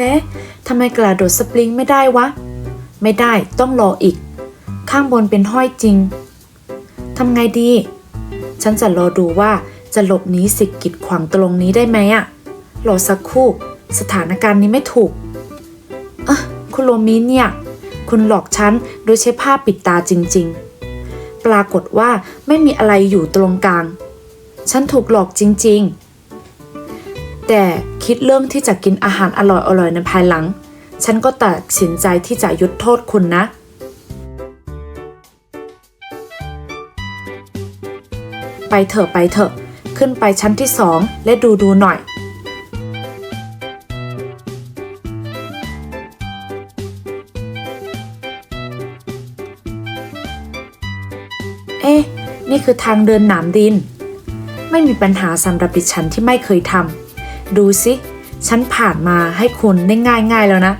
ฮ้ทำไมกระโดดสปริงไม่ได้วะ ไม่ได้ต้องรออีก ข้างบนเป็นห้อยจริงทำไงดี ฉันจะรอดูว่าจะหลบหนีสิ่งกีดขวางตรงนี้ได้ไหมอะรอสักครู่ สถานการณ์นี้ไม่ถูกเอะคุณโรมิเนี่ย คุณหลอกฉันโดยใช้ผ้าปิดตาจริง ๆ ปรากฏว่าไม่มีอะไรอยู่ตรงกลาง ฉันถูกหลอกจริง ๆ แต่คิดเรื่องที่จะกินอาหารอร่อยๆในภายหลัง ฉันก็ตัดสินใจที่จะยุดโทษคุณนะ ไปเถอะไปเถอะ ขึ้นไปชั้นที่สองและดูดูหน่อยเอ๊ะ นี่คือทางเดินหนามดิน ไม่มีปัญหาสำหรับดิฉันที่ไม่เคยทำ ดูสิ ฉันผ่านมาให้คุณได้ง่ายๆแล้วนะ